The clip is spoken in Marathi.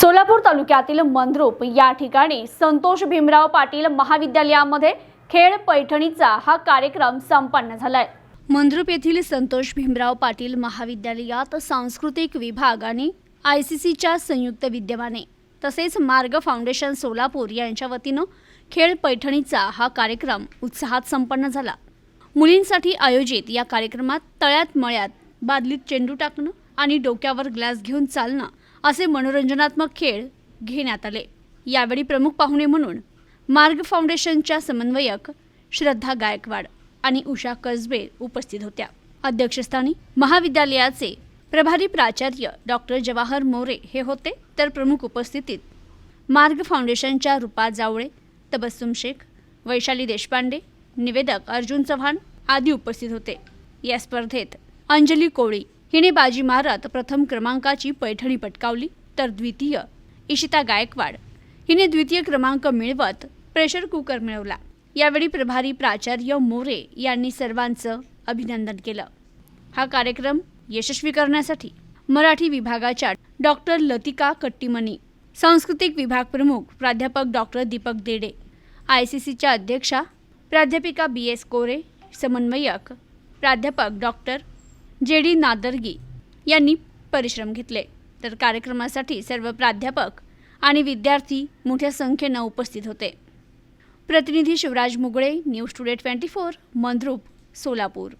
सोलापूर तालुक्यातील मंद्रुप या ठिकाणी संतोष भीमराव पाटील महाविद्यालयामध्ये खेळ पैठणीचा हा कार्यक्रम संपन्न झालाय. मंद्रुप येथील संतोष भीमराव पाटील महाविद्यालयात सांस्कृतिक विभाग आणि आय सी सीच्या संयुक्त विद्यमाने तसेच मार्ग फाउंडेशन सोलापूर यांच्या वतीनं खेळ पैठणीचा हा कार्यक्रम उत्साहात संपन्न झाला. मुलींसाठी आयोजित या कार्यक्रमात तळ्यात मळ्यात बादलीत चेंडू टाकणं आणि डोक्यावर ग्लास घेऊन चालणं असे मनोरंजनात्मक खेळ घेण्यात आले. यावेळी प्रमुख पाहुणे म्हणून मार्ग फाउंडेशनच्या समन्वयक श्रद्धा गायकवाड आणि उषा कसबे उपस्थित होत्या. अध्यक्षस्थानी महाविद्यालयाचे प्रभारी प्राचार्य डॉक्टर जवाहर मोरे हे होते. तर प्रमुख उपस्थितीत मार्ग फाउंडेशनच्या रूपा जावळे तबस्सुम शेख वैशाली देशपांडे निवेदक अर्जुन चव्हाण आदी उपस्थित होते. या स्पर्धेत अंजली कोळी हिने बाजी मारत प्रथम क्रमांकाची पैठणी पटकावली तर द्वितीय इशिता गायकवाड. हिने द्वितीय क्रमांक मिळवत प्रेशर कुकर मिळवला. यावेळी प्रभारी प्राचार्य मोरे यांनी सर्वांचं अभिनंदन केलं. हा कार्यक्रम यशस्वी करण्यासाठी मराठी विभागाच्या डॉक्टर लतिका कट्टीमणी सांस्कृतिक विभाग प्रमुख प्राध्यापक doctor Deepak Dede I C सीच्या अध्यक्षा प्राध्यापिका बी एस कोरे समन्वयक प्राध्यापक डॉक्टर जे डी नादर्गी यांनी परिश्रम घेतले. तर कार्यक्रमासाठी सर्व प्राध्यापक आणि विद्यार्थी मोठ्या संख्येनं उपस्थित होते. प्रतिनिधी Shivraj Mugale news today twenty four Mandrup Solapur.